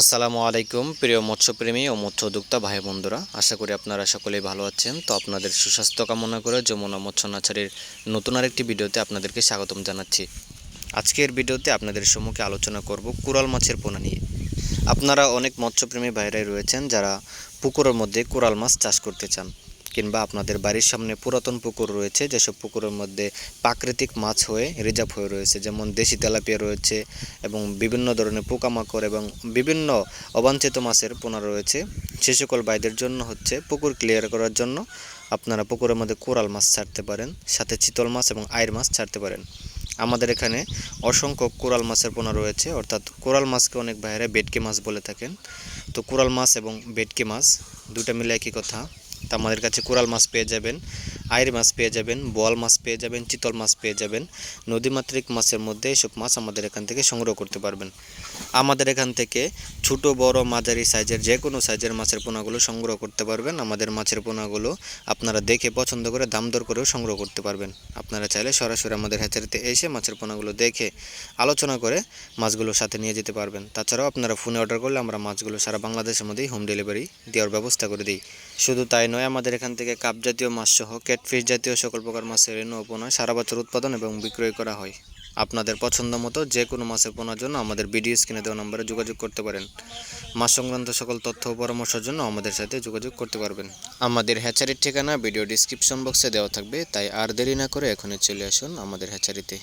আসসালামু আলাইকুম, প্রিয় মৎস্যপ্রেমী ও মৎস্য উদ্যোক্তা ভাই বন্ধুরা আশা করি আপনারা সকলেই ভালো আছেন। তো আপনাদের সুস্বাস্থ্য কামনা করে যমুনা মৎস্য নাচারির নতুন আরেকটি ভিডিওতে আপনাদেরকে স্বাগতম জানাচ্ছি। আজকের ভিডিওতে আপনাদের সম্মুখে আলোচনা করব কুরাল মাছের পোনা নিয়ে। আপনারা অনেক মৎস্যপ্রেমী ভাইরাই রয়েছেন যারা পুকুরের মধ্যে কুরাল মাছ চাষ করতে চান। কিংবা আপনাদের বাড়ির সামনে পুরাতন পুকুর রয়েছে, যেসব পুকুরের মধ্যে প্রাকৃতিক মাছ হয়ে, রিজার্ভ হয়ে রয়েছে, যেমন দেশি তেলাপিয়া রয়েছে এবং বিভিন্ন ধরনের পোকামাকড় এবং বিভিন্ন অবাঞ্ছিত মাছের পোনা রয়েছে। সে সকল বাইদের জন্য হচ্ছে পুকুর ক্লিয়ার করার জন্য আপনারা পুকুরের মধ্যে কোরাল মাছ ছাড়তে পারেন, সাথে চিতল মাছ এবং আয়ের মাছ ছাড়তে পারেন। আমাদের এখানে অসংখ্য কোরাল মাছের পোনা রয়েছে, অর্থাৎ কোরাল মাছকে অনেক বাইরে বেটকি মাছ বলে থাকেন। তো কোরাল মাছ এবং বেটকি মাছ দুটা মিলে একই কথা। আমাদের কাছে কোরাল মাছ পেয়ে যাবেন। আইর মাছ পেয়ে যাবেন, বোয়াল মাছ পেয়ে যাবেন, চিতল মাছ পেয়ে যাবেন। নদীমাতৃক মাছের মধ্যে এসব মাছ আমাদের এখান থেকে সংগ্রহ করতে পারবেন। আমাদের এখান থেকে ছোট, বড়, মাঝারি সাইজের যে কোনো সাইজের মাছের পোনাগুলো সংগ্রহ করতে পারবেন। আমাদের মাছের পোনাগুলো আপনারা দেখে পছন্দ করে দাম দর করেও সংগ্রহ করতে পারবেন। আপনারা চাইলে সরাসরি আমাদের হ্যাচারিতে এসে মাছের পোনাগুলো দেখে আলোচনা করে মাছগুলো সাথে নিয়ে যেতে পারবেন। তাছাড়াও আপনারা ফোনে অর্ডার করলে আমরা মাছগুলো সারা বাংলাদেশের মধ্যেই হোম ডেলিভারি দেওয়ার ব্যবস্থা করে দিই। শুধু তাই নয়, আমাদের এখান থেকে কাপ জাতীয় মাছ সহ ক্যাটফিশ জাতীয় সকল প্রকার মাছের ও পোনা সারা বছর উৎপাদন এবং বিক্রয় করা হয়। আপনাদের পছন্দ মতো যে কোনো মাছের পোনার জন্য আমাদের ভিডিও স্ক্রিনে দেওয়া নম্বরে যোগাযোগ করতে পারেন। মাছ সংক্রান্ত সকল তথ্য ও পরামর্শের জন্য আমাদের সাথে যোগাযোগ করতে পারবেন। আমাদের হ্যাচারির ঠিকানা ভিডিও ডিসক্রিপশন বক্সে দেওয়া থাকবে, তাই আর দেরি না করে এখনই চলে আসুন আমাদের হ্যাচারিতে।